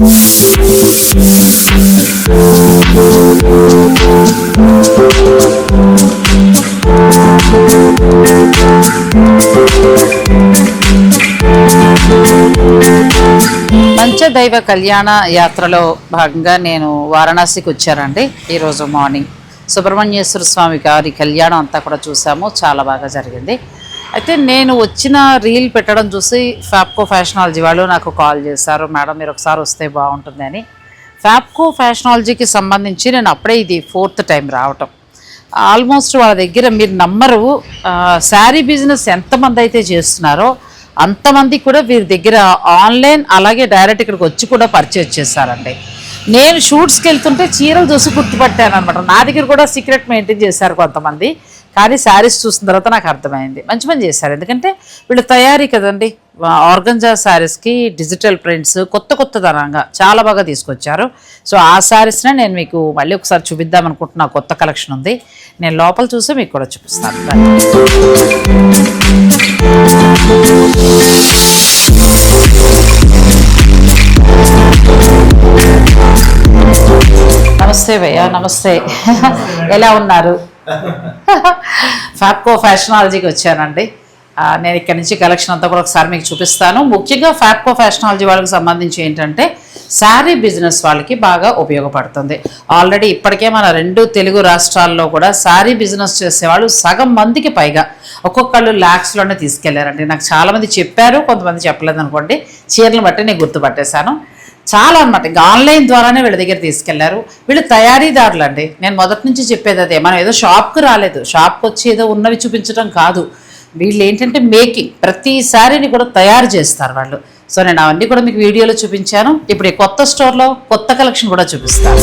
పంచదైవ కళ్యాణ యాత్రలో భాగంగా నేను వారణాసికి వచ్చానండి. ఈరోజు మార్నింగ్. సుబ్రహ్మణ్యేశ్వర స్వామి గారి కళ్యాణం అంతా కూడా చూసాము. చాలా బాగా జరిగింది. అయితే నేను వచ్చిన రీల్ పెట్టడం చూసి ఫ్యాప్కో ఫ్యాషనాలజీ వాళ్ళు నాకు కాల్ చేశారు మేడం మీరు ఒకసారి వస్తే బాగుంటుంది అని. ఫ్యాప్కో ఫ్యాషనాలజీకి సంబంధించి నేను అప్పుడే ఇది ఫోర్త్ టైం రావటం. ఆల్మోస్ట్ వాళ్ళ దగ్గర మీరు నమ్మరు శారీ బిజినెస్ ఎంతమంది అయితే చేస్తున్నారో అంతమంది కూడా వీరి దగ్గర ఆన్లైన్ అలాగే డైరెక్ట్ ఇక్కడికి వచ్చి కూడా పర్చేజ్ చేశారండి. నేను షూట్స్కి వెళ్తుంటే చీరలు చూసి గుర్తుపట్టాను అనమాట నా దగ్గర కూడా సీక్రెట్ మెయింటైన్ చేశారు కొంతమంది. కానీ శారీస్ చూసిన తర్వాత నాకు అర్థమైంది. మంచి పని చేశారు. ఎందుకంటే వీళ్ళు తయారీ కదండి. ఆర్గంజా శారీస్కి డిజిటల్ ప్రింట్స్ కొత్త కొత్త ధనంగా చాలా బాగా తీసుకొచ్చారు. సో ఆ శారీస్నే నేను మీకు మళ్ళీ ఒకసారి చూపిద్దాం అనుకుంటున్నా కొత్త కలెక్షన్ ఉంది. నేను లోపల చూసి మీకు కూడా చూపిస్తాను. నమస్తే భయ్య నమస్తే. ఎలా ఉన్నారు? ఫ్యాప్కో ఫ్యాషనాలజీకి వచ్చానండి. నేను ఇక్కడ నుంచి కలెక్షన్ అంతా కూడా ఒకసారి మీకు చూపిస్తాను. ముఖ్యంగా ఫ్యాప్కో ఫ్యాషనాలజీ వాళ్ళకి సంబంధించి ఏంటంటే శారీ బిజినెస్ వాళ్ళకి బాగా ఉపయోగపడుతుంది. ఆల్రెడీ ఇప్పటికే మన రెండు తెలుగు రాష్ట్రాల్లో కూడా శారీ బిజినెస్ చేసేవాళ్ళు సగం మందికి పైగా ఒక్కొక్కళ్ళు ల్యాక్స్లోనే తీసుకెళ్ళారండి. నాకు చాలామంది చెప్పారు కొంతమంది చెప్పలేదు అనుకోండి చీరలు బట్టి నేను గుర్తుపట్టేశాను చాలా అనమాట ఇంకా ఆన్లైన్ ద్వారానే వీళ్ళ దగ్గర తీసుకెళ్ళారు. వీళ్ళు తయారీదారులు అండి నేను మొదటి నుంచి చెప్పేది అదే. మనం ఏదో షాప్కి రాలేదు. షాప్కి వచ్చి ఏదో ఉన్నవి చూపించడం కాదు. వీళ్ళు ఏంటంటే మేకింగ్. ప్రతిసారిని కూడా తయారు చేస్తారు వాళ్ళు. సో నేను అవన్నీ కూడా మీకు వీడియోలో చూపించాను. ఇప్పుడు ఈ కొత్త స్టోర్లో కొత్త కలెక్షన్ కూడా చూపిస్తాను.